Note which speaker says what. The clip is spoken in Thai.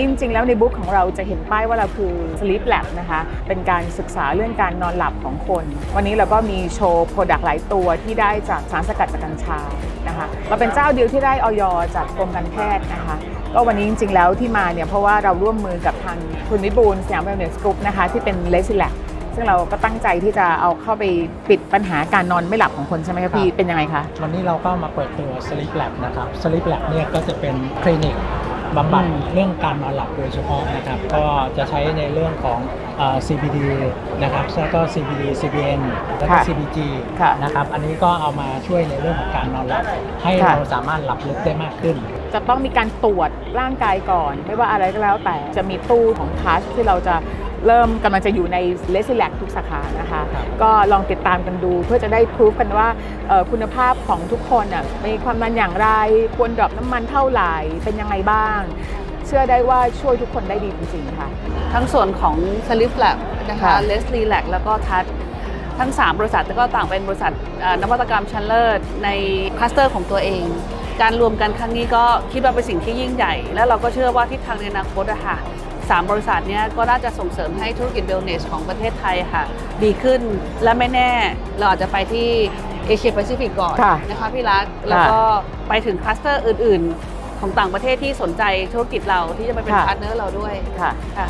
Speaker 1: ริงๆ แล้วในบุ๊กของเราจะเห็นป้ายว่าเราคือ Sleep Lab นะคะ เป็นการศึกษาเรื่องการนอนหลับของคน วันนี้เราก็มีโชว์โปรดักต์หลายตัวที่ได้จากสารสกัดจากกัญชานะคะเราเป็นเจ้าเดียวที่ได้ออยจากกรมการแพทย์นะคะ ก็วันนี้จริงๆ แล้วที่มาเนี่ยเพราะว่าเราร่วมมือกับทางคุณวิบูลย์สยามเวลเนสกรุ๊ปนะคะที่เป็นเลสิแลกซึ่งเราก็ตั้งใจที่จะเอาเข้าไปปิดปัญหาการนอนไม่หลับของคนใช่ไหมคะพี่
Speaker 2: ครับ
Speaker 1: เป็นยังไงคะ
Speaker 2: วันนี้เราก็มาเปิดตัว Sleep Lab นะครับ Sleep Lab เนี่ยก็จะเป็นคลินิก บำบัด
Speaker 1: อืม
Speaker 2: เรื่องการนอนหลับโดยเฉพาะนะครับ ก็จะใช้ในเรื่องของเอ่อ CBD นะครับแล้วก็ CBD CBN แล้วก็
Speaker 1: ค่ะ
Speaker 2: CBG
Speaker 1: ค่ะ
Speaker 2: นะครับ อันนี้ก็เอามาช่วยในเรื่องของการนอนหลับ ให้
Speaker 1: ค่ะ
Speaker 2: เราสามารถหลับลึกได้มากขึ้น
Speaker 1: จะต้องมีการตรวจร่างกายก่อน ไม่ว่าอะไรก็แล้วแต่จะมีตู้ของทัชที่เราจะ เริ่มกำลังจะอยู่ในเลส i ิแลกทุกสาขานะคะ
Speaker 2: ครับ
Speaker 1: ก็ลองติดตามกันดูเพื่อจะได้พิสูจกันว่าเอ่อคุณภาพของทุกคนน่ะมีความดันอย่างไรควรดรอปน้ำมันเท่าไหร่เป็นยังไงบ้าง เชื่อได้ว่าช่วยทุกคนได้ดีจริงๆค่ะ
Speaker 3: ทั้งส่วนของ Slip Lab นะคะ
Speaker 1: ค่ะ
Speaker 3: Leslie Lab แล้วก็ทัชทั้ง 3 บริษัทก็ต่างเป็นบริษัทเอ่อนวัตกรรมชั้นเลิศในคลัสเตอร์ของตัวเอง การรวมกันครั้งนี้ก็คิดว่าเป็นสิ่งที่ยิ่งใหญ่ และเราก็เชื่อว่าทิศทางในอนาคตอะค่ะ สามบริษัทเนี้ยก็น่าจะส่งเสริมให้ธุรกิจเวลเนสของประเทศไทยค่ะ ดีขึ้นและไม่แน่เราอาจจะไปที่เอเชียแปซิฟิกก่อน
Speaker 1: ค่ะ
Speaker 3: นะคะพี่รักแล้วก็ไปถึงคลัสเตอร์อื่น ๆ ของต่างประเทศที่สนใจธุรกิจเราที่จะมาเป็น
Speaker 1: ค่ะ
Speaker 3: พาร์ทเนอร์เราด้วย
Speaker 1: ค่ะ
Speaker 3: ค่ะ